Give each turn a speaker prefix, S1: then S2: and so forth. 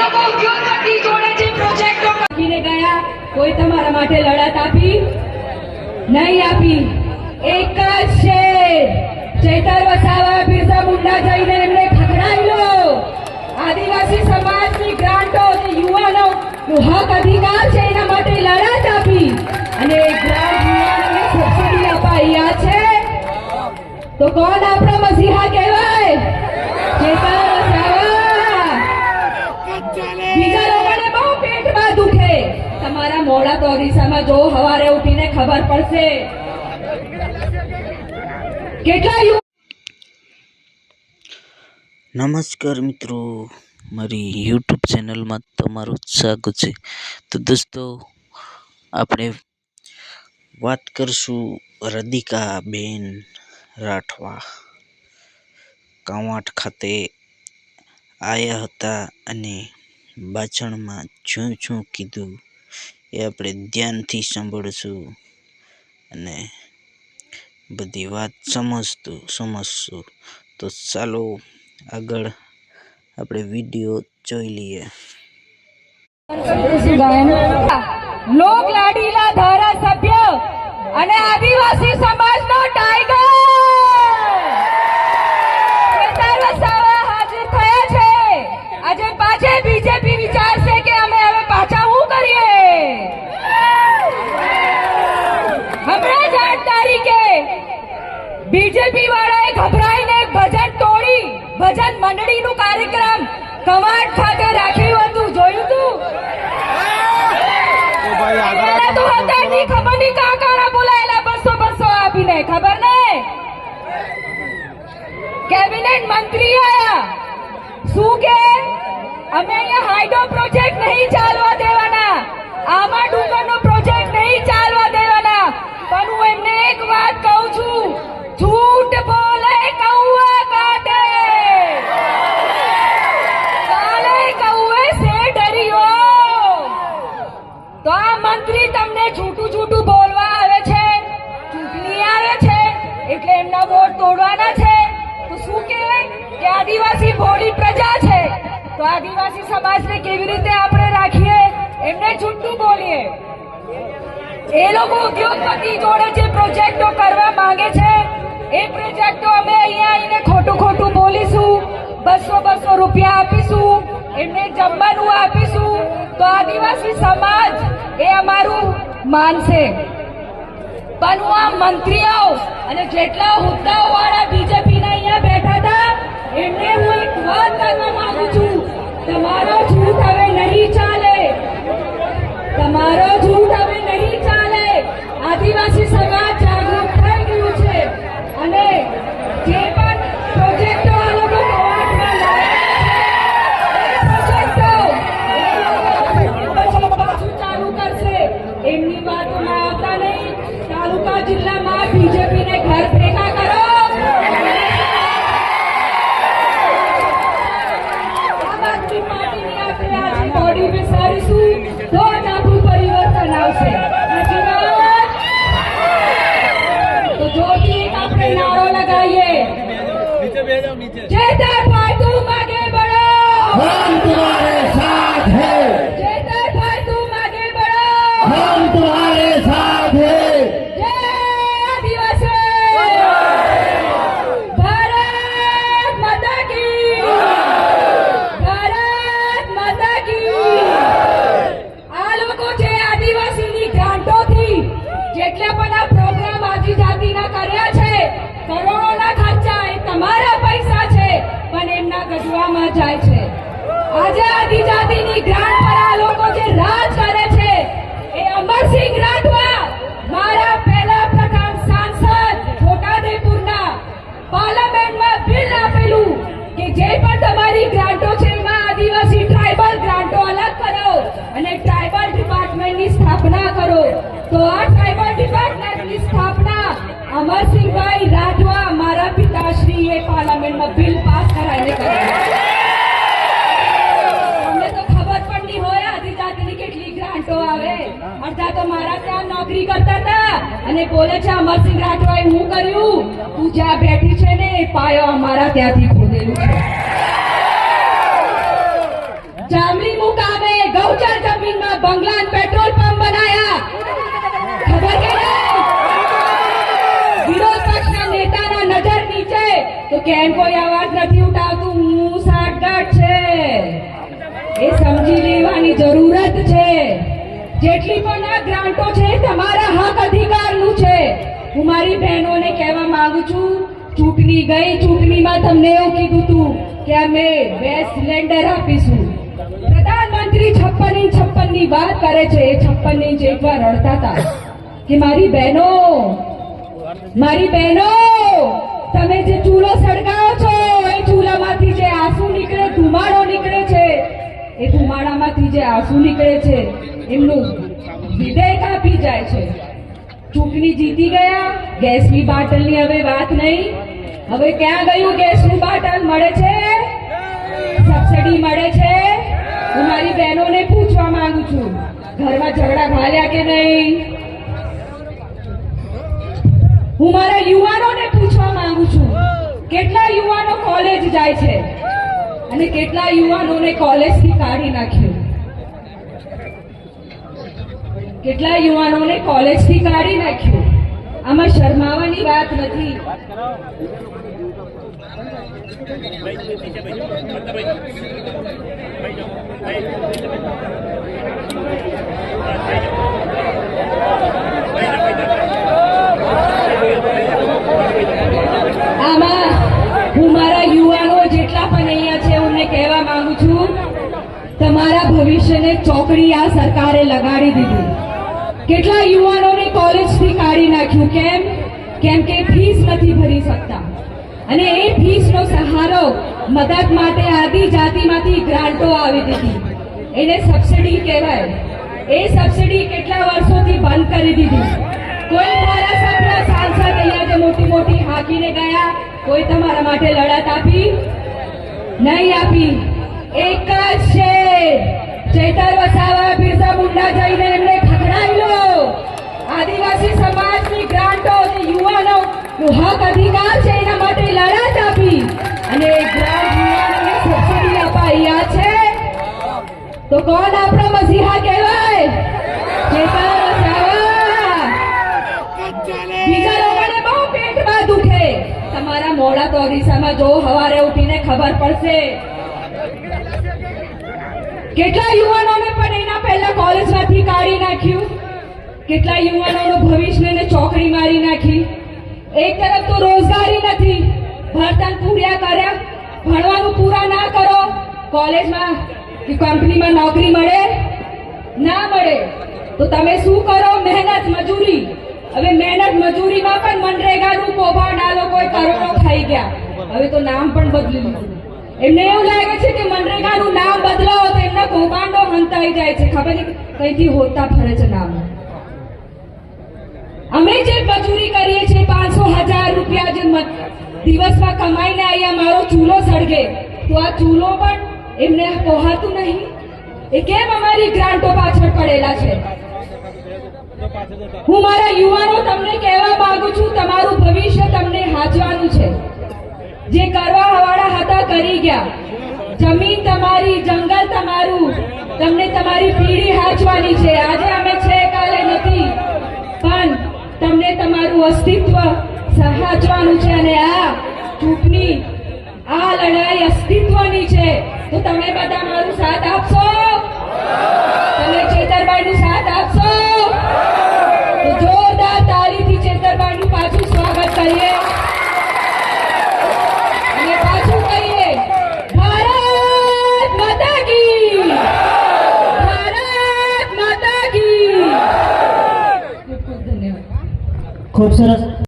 S1: લોકો ઉદ્યોગપતિ જોડે જે પ્રોજેક્ટો
S2: કરીને ગયા. કોઈ તમારા માટે લડત આપી? નહીં આપી. એક જ છે ચેતર વસાવા, બિરસા મુંડા જઈને એમને ખખડાયેલો. આદિવાસી સમાજની ગ્રાન્ટો જે યુવાનો હક અધિકાર છે, એના માટે લડત આપી. અને ગ્રાન્ટ સબસિડી અપાઈ. આ છે? તો કોણ આપણા મસીહા કહેવાય? ચેતર અરીસામાં જો હવારે ઉઠીને ખબર પડશે.
S3: નમસ્કાર મિત્રો, મારી યુટ્યુબ ચેનલમાં તમારું સ્વાગત છે. તો દોસ્તો, આપણે વાત કરશું રદિકા બેન રાઠવા. કાંવાટ ખાતે આવ્યા હતા અને ભાષણમાં શું શું કીધું એ આપણે ધ્યાનથી સાંભળશું અને બધી વાત સમજતું સમજશું. તો ચાલો આગળ આપણે વીડિયો જોઈ લઈએ.
S2: લોક લાડીલા ધારાસભ્ય અને આદિવાસી સમાજનો તારીખે બીજેપી વાળાએ ગભરાઈને ભજન તોડી ભજન મંડળીનું કાર્યક્રમ કમાડ ખાતે રાખ્યું હતું. જોયું તું? પેલા તો હતા નહીં ખબર નહીં કાં કાણા બોલાયેલા બસો બસો આપીને ખબર ને? કેબિનેટ મંત્રી આયા. શું કે? અમે અહીંયા પ્રોજેક્ટ નહીં ચાલવા દેવાના. આમાં ડુંગરનો પ્રોજેક્ટ નહીં ચાલવા દેવાના. પણ હું એમને એક વાત કહું છું ઝૂઠ બોલે કૌવા કાટે બોલે કૌવે સે ડરિયો. તો આ મંત્રી તમને છૂટું છૂટું બોલવા આવે છે? ચૂંટણી આવે છે? એટલે એમના વોટ તોડવાના છે? તો શું કહેવાય કે આદિવાસી ભોળી પ્રજા છે. તો આદિવાસી સમાજને કેવી રીતે આપણે રાખીએ? એમને છૂટું બોલીએ. એ લોકો ઉદ્યોગપતિ જોડે જે પ્રોજેક્ટો કરવા માંગે છે, એ પ્રોજેક્ટો અમે અહીંયા આવીને ખોટું ખોટું બોલીશું, બસો બસો રૂપિયા આપીશું, એમને જમવાનું આપીશું, તો આદિવાસી સમાજ એ અમારું માનશે. પણ હું આ મંત્રીઓ અને જેટલા હોદ્દાઓ વાળા બીજેપીના અહીંયા બેઠા હતા, એમને હું એક વાત કરવા માંગુ છું. તમારો જૂથ હવે નહીં ચાલે. તમારો જૂઠ जयता भाई तुम आगे बढ़ो
S4: हम तुम्हारे साथ हैं
S2: जयता भाई तुम आगे बढ़ो
S4: हम तुम्हारे
S2: ટ્રાઇબલ ડિપાર્ટમેન્ટની સ્થાપના અમરસિંહભાઈ રાઠવા મારા પિતાશ્રીએ પાર્લામેન્ટમાં બિલ પાસ કરાવીને કરી. અમને તો ખબર પણ નહીં હોય, આદિજાતિની કેટલી ગ્રાન્ટો આવે. અડધા તો મારા ત્યાં નોકરી કરતા હતા અને બોલે છે, અમરસિંહ રાઠવાએ હું કર્યું? તું જ્યાં બેઠી ને પાયો અમારા ત્યાંથી જામલી કેમ કોઈ અવાજ નથી ઉઠાવતું? હું સાટગાંઠ છે. એ સમજી લેવાની જરૂરત છે. જેટલી પણ આ ગ્રાન્ટો છે તમારા હક અધિકારનું છે. હું મારી બહેનોને કહેવા માંગુ છું, ચૂંટણી ગઈ, ચૂંટણીમાં તમને એવું કીધું તું કે અમે બે સિલિન્ડર આપીશું. પ્રધાનમંત્રી છપ્પન ઇંચ છપ્પનની વાત કરે છે, એ છપ્પન ઇંચ એકવાર રડતા હતા કે મારી બહેનો મારી બહેનો તમે જે ચૂલો સળગાવો છો, એ ચૂલામાંથી જે આંસુ નીકળે, ધુમાડો નીકળે છે, એ ધુમાડામાંથી જે આંસુ નીકળે છે, એમનું હૃદય કાપી જાય છે. ચૂંટણી જીતી ગયા, ગેસની બાટલની હવે વાત નહીં. હવે ક્યાં ગયું ગેસનું બાટલ? મળે છે? સબસિડી મળે છે? હું મારી બહેનોને પૂછવા માંગુ છું, ઘરમાં ઝઘડા ઘાલ્યા કે નહીં? હું મારા છું કેટલા યુવાનો કોલેજ જાય છે? અને કેટલા યુવાનોને કોલેજથી કાઢી નાખ્યું? કેટલા યુવાનોને કોલેજથી કાઢી નાખ્યું? આમાં શરમાવાની વાત નથી. આમાં હું મારા યુવાનો જેટલા પણ અહીંયા છે, એમને કહેવા માંગુ છું, તમારા ભવિષ્યને ચોકડી આ સરકારે લગાડી દીધી. કેટલા યુવાનોને કોલેજથી કાઢી નાખ્યું, કેમ? કેમ કે ફીસ નથી ભરી શકતા. અને એ ફીસનો સહારો મદદ માટે આદિજાતિમાંથી ગ્રાન્ટો આવી દીધી. એને સબસિડી કહેવાય. એ સબસિડી કેટલા વર્ષોથી બંધ કરી દીધી? કોઈ ધારાસભ્ય સાંસદ અહીંયા જે મોટી મોટી હાકીને ગયા, કોઈ તમારા માટે લડત આપી? નહીં આપી. એક જ છે ચેતર વસાવા, બિરસા મુંડા જઈને એમને ખખડાવી લો આદિવાસી સમાજની ગ્રાન્ટો અને યુવાનો હક અધિકાર છે, એના માટે લડત આપી. અને ગ્રાન્ટ યુવાનોને સબસિડી અપાઈ છે. તો કોણ આપણો મસીહા કહેવાય? તો અરીસામાં જો હવારે ઉઠીને ખબર પડશે. કેટલા યુવાનોને પણ એના પહેલા કોલેજમાંથી કાઢી નાખ્યું. કેટલા યુવાનોનું ભવિષ્યને ચોકડી મારી નાખી. એક તરફ તો રોજગારી નથી. ભણતર પૂર્યા કર્યા. ભણવાનું પૂરા ના કરો. કોલેજમાં કે કંપનીમાં નોકરી મળે? ના મળે. તો તમે શું કરો? મહેનત, મજૂરી. હવે મહેનત મજૂરીમાં પણ મનરેગાનું કૌભાંડ આ લોકોએ કરોડો ખાઈ ગયા. હવે તો નામ પણ બદલી લીધું. એમને એવું લાગે છે કે મનરેગાનું નામ બદલાવો તો એમના કૌભાંડો હંતાઈ જાય છે. ખબર નહીં કઈથી હોતા ફરે છે નામ. અમે જે મજૂરી કરીએ છીએ, પાંચસો હજાર રૂપિયા જે દિવસમાં કમાઈને અહીંયા મારો ચૂલો સળગે, તો આ ચૂલો પણ એમને પોહાતું નહીં? એ કેમ અમારી ગ્રાન્ટો પાછળ પડેલા છે? હું મારા યુવાનો તમને કહેવા માંગુ છું, તમારું ભવિષ્ય તમને હાચવાનું છે. જે કરવા હવાળા હતા કરી ગયા. જમીન તમારી, જંગલ તમારું. તમને તમારી પીઢી હાચવાની છે. આજે અમે છે, કાલે નથી. પણ તમને તમારું અસ્તિત્વ હાચવાનું છે અને આ ચૂંટણી, આ લડાઈ અસ્તિત્વની છે. તો તમે બધા મારું સાથ આપશો? તમે ચેતરભાઈનું
S5: ખૂબ સરસ